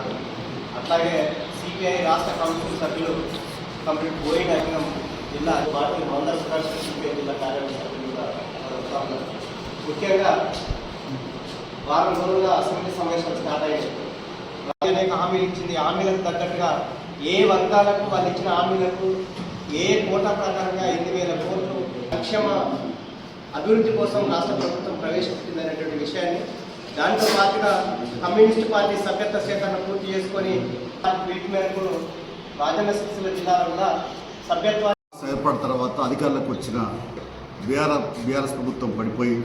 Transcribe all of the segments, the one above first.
ఉన్నారు అట్లాగే సిపిఐ రాష్ట్ర కౌన్సిల్ సభ్యులు కంప్లీట్ పోయిన రంగం జిల్లా పార్టీ వందల సుదర్శన సిపిఐ జిల్లా కార్యవర్గ సభ్యులు కూడా ముఖ్యంగా వారం రోజులుగా అసెంబ్లీ సమావేశాలు స్టార్ట్ అయ్యాయి. అనేక హామీలు ఇచ్చింది. హామీలకు తగ్గట్టుగా ఏ వర్గాలకు వాళ్ళు ఇచ్చిన హామీలకు ఏ కోటా ప్రకారంగా ఎన్ని వేల కోట్లు లక్ష్యమ అభివృద్ధి కోసం రాష్ట్ర ప్రభుత్వం ప్రవేశపెట్టిందనేటువంటి విషయాన్ని దాంతో పాటుగా కమ్యూనిస్ట్ పార్టీ సభ్యత్వ సేకరణ పూర్తి చేసుకొని వీటి మేరకు రాజన్న సిరిసిల్ల జిల్లాలో కూడా సభ్యత్వ ఏర్పడిన తర్వాత అధికారులకు వచ్చిన బీఆర్ బీఆర్ఎస్ ప్రభుత్వం పడిపోయి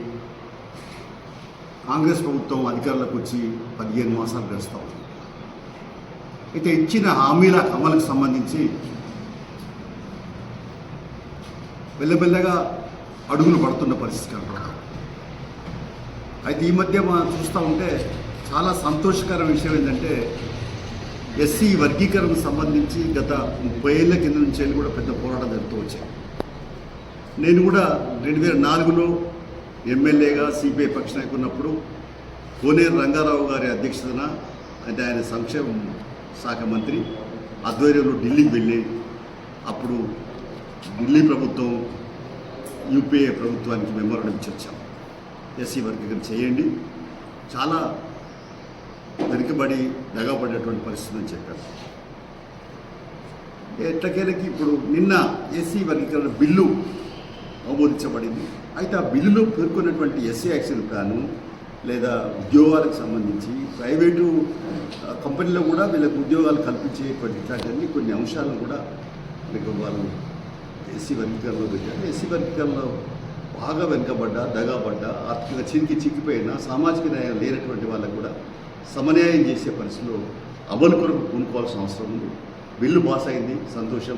కాంగ్రెస్ ప్రభుత్వం అధికారులకు వచ్చి పదిహేను మాసాలు గడుస్తూ ఉంది. అయితే ఇచ్చిన హామీల అమలుకు సంబంధించి మెల్లమెల్లగా అడుగులు పడుతున్న పరిస్థితి కనపడతాం. అయితే ఈ మధ్య మనం చూస్తూ ఉంటే చాలా సంతోషకర విషయం ఏంటంటే ఎస్సీ వర్గీకరణకు సంబంధించి గత ముప్పై ఏళ్ళ కింద నుంచి వెళ్ళి కూడా పెద్ద పోరాటం జరుగుతూ వచ్చాయి. నేను కూడా రెండు వేల నాలుగులో ఎమ్మెల్యేగా సిపిఐ పక్ష నాయకున్నప్పుడు కోనేరు రంగారావు గారి అధ్యక్షతన అంటే ఆయన సంక్షేమ శాఖ మంత్రి ఆధ్వర్యంలో ఢిల్లీకి వెళ్ళి అప్పుడు ఢిల్లీ ప్రభుత్వం యూపీఏ ప్రభుత్వానికి మెమోరాండం ఇచ్చి వచ్చాం. ఎస్సీ వర్గీకరణ చేయండి. చాలా వెనుకబడి దగబడేటువంటి పరిస్థితి అని చెప్పారు. ఎట్లకేలకి ఇప్పుడు నిన్న ఎస్సీ వర్గీకరణ బిల్లు ఆమోదించబడింది. అయితే ఆ బిల్లులో పేర్కొన్నటువంటి ఎస్సీ యాక్షన్ ప్లాను లేదా ఉద్యోగాలకు సంబంధించి ప్రైవేటు కంపెనీలో కూడా వీళ్ళకి ఉద్యోగాలు కల్పించేటువంటి ఇట్లాంటివన్నీ కొన్ని అంశాలను కూడా మీకు వాళ్ళు ఎస్సీ వర్గీకరణలో పెట్టారు. ఎస్సీ వర్గీకరణలో బాగా వెనుకబడ్డ దగాబడ్డ ఆర్థికంగా చిరికి చిక్కిపోయిన సామాజిక న్యాయం లేనటువంటి వాళ్ళకు కూడా సమన్యాయం చేసే పరిస్థితిలో అమలు కొరకు పూనుకోవాల్సిన అవసరం ఉంది. బిల్లు పాస్ అయింది సంతోషం.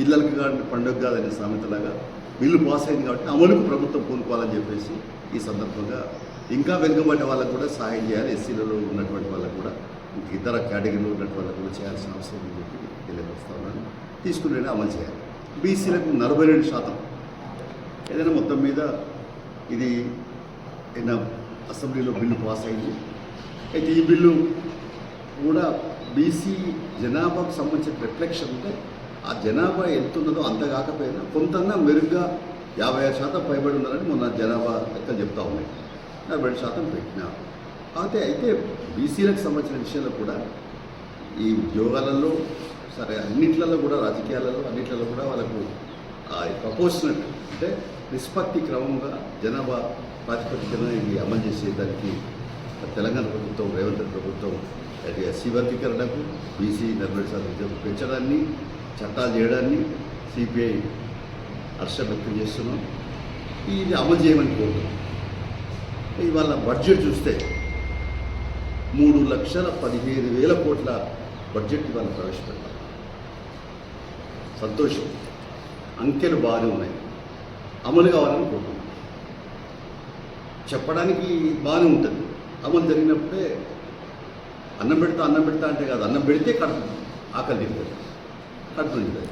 ఇళ్ళకి కానీ పండుగ కాదనే సామెతలాగా బిల్లు పాస్ అయింది కాబట్టి అమలుకు ప్రభుత్వం పూనుకోవాలని చెప్పేసి ఈ సందర్భంగా ఇంకా వెనుకబడ్డ వాళ్ళకు కూడా సహాయం చేయాలి. ఎస్సీలలో ఉన్నటువంటి వాళ్ళకు కూడా ఇంక ఇతర కేటగిరీలో ఉన్నటువంటి వాళ్ళకు కూడా చేయాల్సిన అవసరం ఉందని చెప్పి తెలియపరుస్తా ఉన్నాను. తీసుకునే అమలు చేయాలి. బీసీలకు నలభై రెండు శాతం ఏదైనా మొత్తం మీద ఇది నిన్న అసెంబ్లీలో బిల్లు పాస్ అయింది. అయితే ఈ బిల్లు కూడా బీసీ జనాభాకు సంబంధించిన రిఫ్లెక్షన్ ఉంటే ఆ జనాభా ఎంత ఉన్నదో అంత కాకపోయినా కొంతన్నా మెరుగ్గా యాభై ఆరు శాతం పైబడి ఉన్నారని మొన్న జనాభా లెక్కలు చెప్తా ఉన్నాయి. నలభై ఏడు శాతం పెట్టిన. అయితే అయితే బీసీలకు సంబంధించిన విషయంలో కూడా ఈ ఉద్యోగాలలో సరే అన్నిట్లలో కూడా రాజకీయాలలో అన్నిట్లలో కూడా వాళ్ళకు ప్రపోర్షనట్ అంటే నిష్పత్తి క్రమంగా జనాభా ప్రాతిపదికన ఇది అమలు చేసేదానికి తెలంగాణ ప్రభుత్వం రేవంత్ ప్రభుత్వం అది ఎస్సీ వర్గీకరణకు బీసీ నలభై శాతం పెంచడాన్ని చట్టాలు చేయడాన్ని సిపిఐ హర్ష వ్యక్తం చేస్తున్నాం. ఇది అమలు చేయమని కోరుతున్నాం. ఇవాళ బడ్జెట్ చూస్తే మూడు లక్షల పదిహేను వేల కోట్ల బడ్జెట్ ఇవాళ ప్రవేశపెట్టాలి సంతోషం. అంకెలు బాగానే ఉన్నాయి. అమలు కావాలని కోరుకుంటున్నాం. చెప్పడానికి బాగానే ఉంటుంది. అమలు జరిగినప్పుడే అన్నం పెడతా అన్నం పెడతా అంటే కాదు అన్నం పెడితే కడుపు ఆకలి తింటుంది కడుపు నిండుతుంది.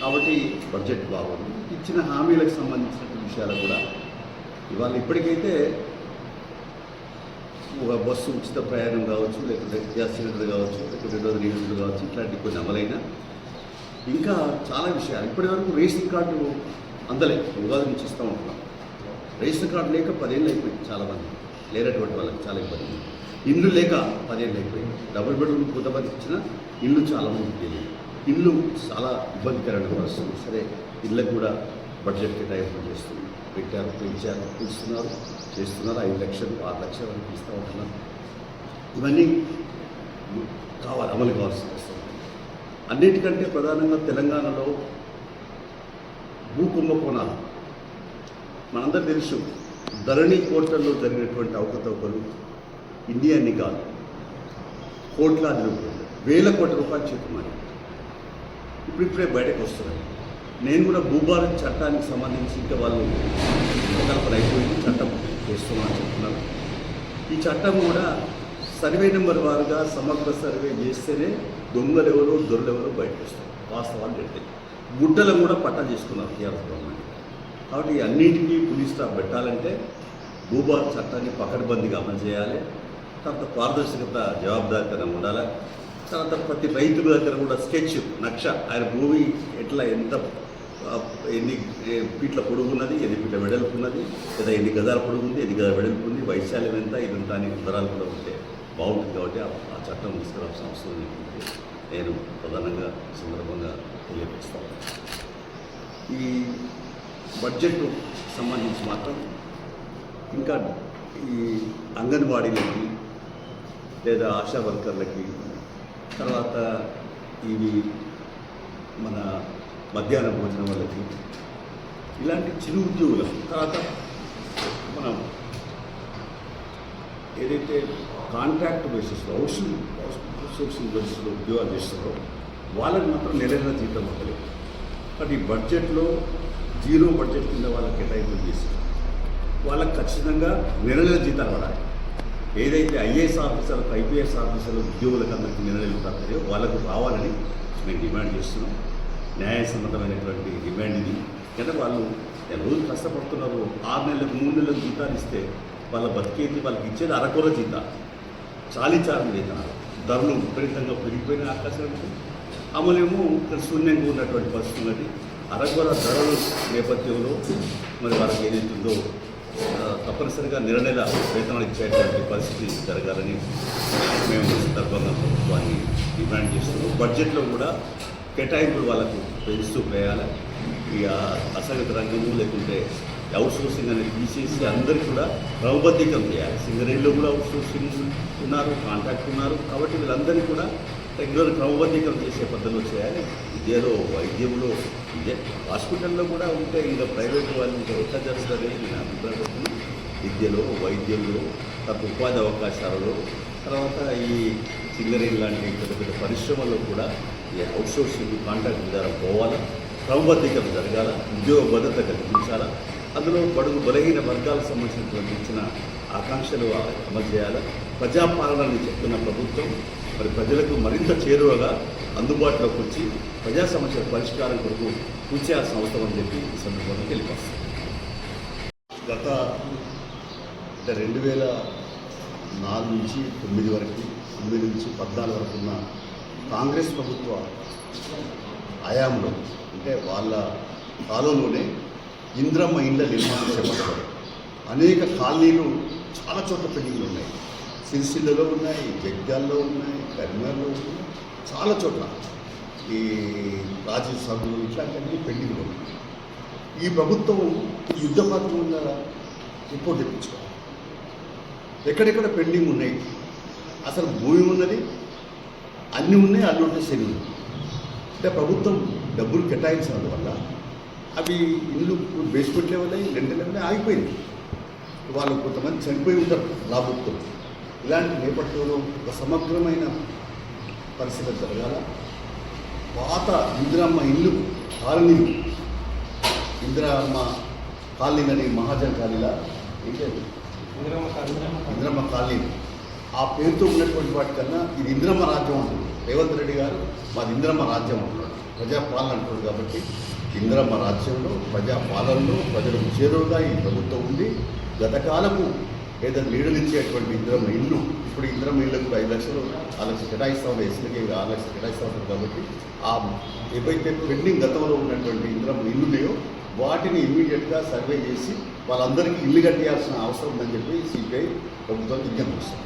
కాబట్టి బడ్జెట్ బాగుంది. ఇచ్చిన హామీలకు సంబంధించిన విషయాలు కూడా ఇవాళ ఇప్పటికైతే ఒక బస్సు ఉచిత ప్రయాణం కావచ్చు లేకపోతే గ్యాస్ సిలిండర్ కావచ్చు లేకపోతే రెండోది నీళ్ళు కావచ్చు ఇట్లాంటి కొన్ని అమలైన. ఇంకా చాలా విషయాలు. ఇప్పటివరకు రేషన్ కార్డు అందలే ఉగాది నుంచి ఇస్తూ ఉంటున్నాం. రేషన్ కార్డు లేక పదేళ్ళు అయిపోయింది చాలామంది. లేనటువంటి వాళ్ళకి చాలా ఇబ్బంది. ఇల్లు లేక పదేళ్ళు అయిపోయింది. డబుల్ బెడ్రూమ్ కొంతమంది ఇచ్చిన ఇల్లు చాలామంది తెలియదు. ఇల్లు చాలా ఇబ్బందికరమైన పరిస్థితి. సరే ఇళ్ళకు కూడా బడ్జెట్ కేటాయింపు చేస్తుంది పెట్టారు పెంచారు ఇస్తున్నారు చేస్తున్నారు. ఐదు లక్షలు ఆరు లక్షలు అని ఇస్తూ ఉంటున్నారు. ఇవన్నీ కావాలి అమలు కావాల్సిన అవసరం అన్నిటికంటే ప్రధానంగా తెలంగాణలో భూ కుంభకోణాలు మనందరూ తెలుసు ధరణి కోట్లలో జరిగినటువంటి అవకతవకలు ఇండియాని కాదు కోట్లాది రూపాయలు వేల కోట్ల రూపాయలు చెప్పుమని ఇప్పుడు ఇప్పుడే బయటకు వస్తున్నాయి నేను కూడా భూభారత్ చట్టానికి సంబంధించి ఇంకా వాళ్ళు ప్రకల్పన అయిపోయింది చట్టం చేస్తున్నామని చెప్తున్నారు. ఈ చట్టం కూడా సర్వే నెంబర్ వారుగా సమగ్ర సర్వే చేస్తేనే దొంగలు ఎవరో దొరలు ఎవరో బయటకు వస్తారు. వాస్తవాలు పెడతాయి గుడ్డలను కూడా పట్టా చేసుకున్నారు టీఆర్ఎస్ గవర్నమెంట్. కాబట్టి అన్నిటికీ పులిస్ పెట్టాలంటే భూభారత్ చట్టాన్ని పకడ్బందీగా అమలు చేయాలి. తర్వాత పారదర్శకత జవాబుదారితనం ఉండాలి. తర్వాత ప్రతి రైతు దగ్గర కూడా స్కెచ్ నక్ష ఆయన భూమి ఎట్లా ఎంత ఎన్ని ఏ, ఫీట్ల పొడుగు ఉన్నది ఎన్ని ఫీట్ల వెడల్పు ఉన్నది లేదా ఎన్ని గదాల పొడుగు ఉంది ఎన్ని గదాల వెడల్పు ఉంది వైశాల్యం ఎంత ఇదంతా అని వివరాలు కూడా ఉంటే బాగుంటుంది కాబట్టి ఆ చట్టం తీసుకురావాల్సిన అవసరం నేను ప్రధానంగా సందర్భంగా తెలియపరుస్తాను. ఈ బడ్జెట్ సంబంధించి మాత్రం ఇంకా ఈ అంగన్వాడీలకి లేదా ఆశా వర్కర్లకి తర్వాత ఇవి మన మధ్యాహ్న భోజనం వాళ్ళకి ఇలాంటి చిరు ఉద్యోగులకు తర్వాత మనం ఏదైతే కాంట్రాక్ట్ బేసిస్లో అవుట్సోర్సింగ్ అవుట్సోర్సింగ్ బేసిస్లో ఉద్యోగాలు చేస్తారో వాళ్ళకి మాత్రం నెల నెల జీతం ఇవ్వలేదు. బట్ ఈ బడ్జెట్లో జీరో బడ్జెట్ కింద వాళ్ళకి కేటాయింపులు చేసి వాళ్ళకి ఖచ్చితంగా నెల నెల జీతాలు పడాలి ఏదైతే ఐఏఎస్ ఆఫీసర్లకు ఐపీఎస్ ఆఫీసర్లు ఉద్యోగులకు అందరికీ నెల నెలలు పడతాయో వాళ్ళకు రావాలని మేము డిమాండ్ చేస్తున్నాం. న్యాయసమ్మతమైనటువంటి డిమాండ్ ఇది. ఎందుకంటే వాళ్ళు రోజు కష్టపడుతున్నారు ఆరు నెలలకు మూడు నెలలకు జీతాలు ఇస్తే వాళ్ళ బతికేది? వాళ్ళకి ఇచ్చేది అరకొర జీతాలు. చాలీచారం జీతాలు. ధరలు విపరీతంగా పెరిగిపోయిన అవకాశం ఉంది అమలేమో ఇక్కడ శూన్యంగా ఉన్నటువంటి పరిస్థితి ఉన్నది. అరకొర ధరలు నేపథ్యంలో మరి వాళ్ళకి ఏదైతుందో తప్పనిసరిగా నెల నెల వేతనాలు ఇచ్చేటువంటి పరిస్థితి జరగాలని మేము సందర్భంగా ప్రభుత్వాన్ని డిమాండ్ చేస్తున్నాం. బడ్జెట్లో కూడా కేటాయింపులు వాళ్ళకు పెంచుతూ వేయాలి ఈ అసంగత రంగము లేకుంటే అవుట్ సోర్సింగ్ అనేది తీసేసి అందరికీ కూడా క్రమబద్ధీకరణ చేయాలి. సింగరేణిలో కూడా అవుట్సోర్సింగ్ ఉన్నారు కాంట్రాక్ట్ ఉన్నారు. కాబట్టి వీళ్ళందరినీ కూడా రెగ్యులర్ క్రమబద్ధీకరణ చేసే పద్ధతిలో చేయాలి. విద్యలో వైద్యంలో విద్య హాస్పిటల్లో కూడా ఉంటే ఇంకా ప్రైవేట్ వాళ్ళు ఇంకా ఎట్లా జరుగుతుంది నేను అభిప్రాయపడుతున్నాను విద్యలో వైద్యంలో తర్వాత ఉపాధి అవకాశాలలో తర్వాత ఈ సింగరేణి లాంటి పెద్ద పెద్ద పరిశ్రమల్లో కూడా ఈ అవుట్సోర్సింగ్ కాంట్రాక్ట్ విధానం పోవాలా? క్రమబద్ధీకరణ జరగాల? ఉద్యోగ భద్రత కల్పించాలా? అందులో బడుగు బలహీన వర్గాలకు సంబంధించినటువంటి ఇచ్చిన ఆకాంక్షలు అమలు చేయాలి. ప్రజాపాలనని చెప్తున్న ప్రభుత్వం మరి ప్రజలకు మరింత చేరువగా అందుబాటులోకి వచ్చి ప్రజా సమస్యల పరిష్కారం కొరకు కృషి చేయాల్సిన అవసరం అని చెప్పి ఈ సందర్భంగా తెలియపరుస్తాను గత అంటే రెండు వేల నాలుగు నుంచి తొమ్మిది వరకు తొమ్మిది నుంచి పద్నాలుగు వరకు ఉన్న కాంగ్రెస్ ప్రభుత్వ హయాంలో అంటే వాళ్ళ కాలంలోనే ఇంద్రమ్మ ఇండ్ల నిర్మాణం చేపట్టారు. అనేక కాలనీలు చాలా చోట్ల పెండింగ్లు ఉన్నాయి. సిరిసిల్లలో ఉన్నాయి జగ్గాల్లో ఉన్నాయి కరీంనగర్లో ఉన్నాయి. చాలా చోట్ల ఈ రాజీవ్ సభలు ఇట్లాంటివన్నీ పెండింగ్లు ఉన్నాయి. ఈ ప్రభుత్వం యుద్ధ ప్రాంతంగా రిపోర్ట్ తెప్పించుకోవాలి. ఎక్కడెక్కడ పెండింగ్ ఉన్నాయి? అసలు భూమి ఉన్నది అన్నీ ఉన్నాయి అల్లుంటే శని అంటే ప్రభుత్వం డబ్బులు కేటాయించడం వల్ల అవి ఇల్లు బేస్మెంట్ లెవెల్ అయ్యి రెంట్ లెవెల్ ఆగిపోయింది. వాళ్ళు కొంతమంది చనిపోయి ఉంటారు లాభుత్వం ఇలాంటి నేపథ్యంలో ఒక సమగ్రమైన పరిస్థితి జరగాల. పాత ఇందిరమ్మ ఇల్లు కాలనీ. ఇందిరమ్మ కాలనీ అని మహాజన్ కాలనీలా ఏంటంటే ఇంద్రమ్మ కాలనీ. ఆ పేరుతో ఉన్నటువంటి వాటికన్నా ఇది ఇంద్రమ్మ రాజ్యం అంటున్నాడు రేవంత్ రెడ్డి గారు మాది ఇంద్రమ్మ రాజ్యం అంటున్నాడు ప్రజాపాలన అంటున్నాడు కాబట్టి ఇంద్రమ్మ రాజ్యంలో ప్రజాపాలనలో ప్రజలకు చేరువుగా ఈ ప్రభుత్వం ఉంది. గతకాలపు ఏదైనా లీడర్లు ఇచ్చేటువంటి ఇంద్రమ్మ ఇల్లు ఇప్పుడు ఇంద్రమ్మ ఇళ్ళకు ఐదు లక్షలు ఆరు లక్షలు కేటాయిస్తూ ఉన్నాయి ఎస్ఎల్కి ఆరు లక్షలు కేటాయిస్తూ ఉంటారు కాబట్టి ఆ ఏవైతే పెండింగ్ గతంలో ఉన్నటువంటి ఇంద్రమ్మ ఇల్లున్నాయో వాటిని ఇమీడియట్గా సర్వే చేసి వాళ్ళందరికీ ఇల్లు కట్టేయాల్సిన అవసరం ఉందని చెప్పి సిపిఐ ప్రభుత్వం విజ్ఞప్తి చేస్తుంది.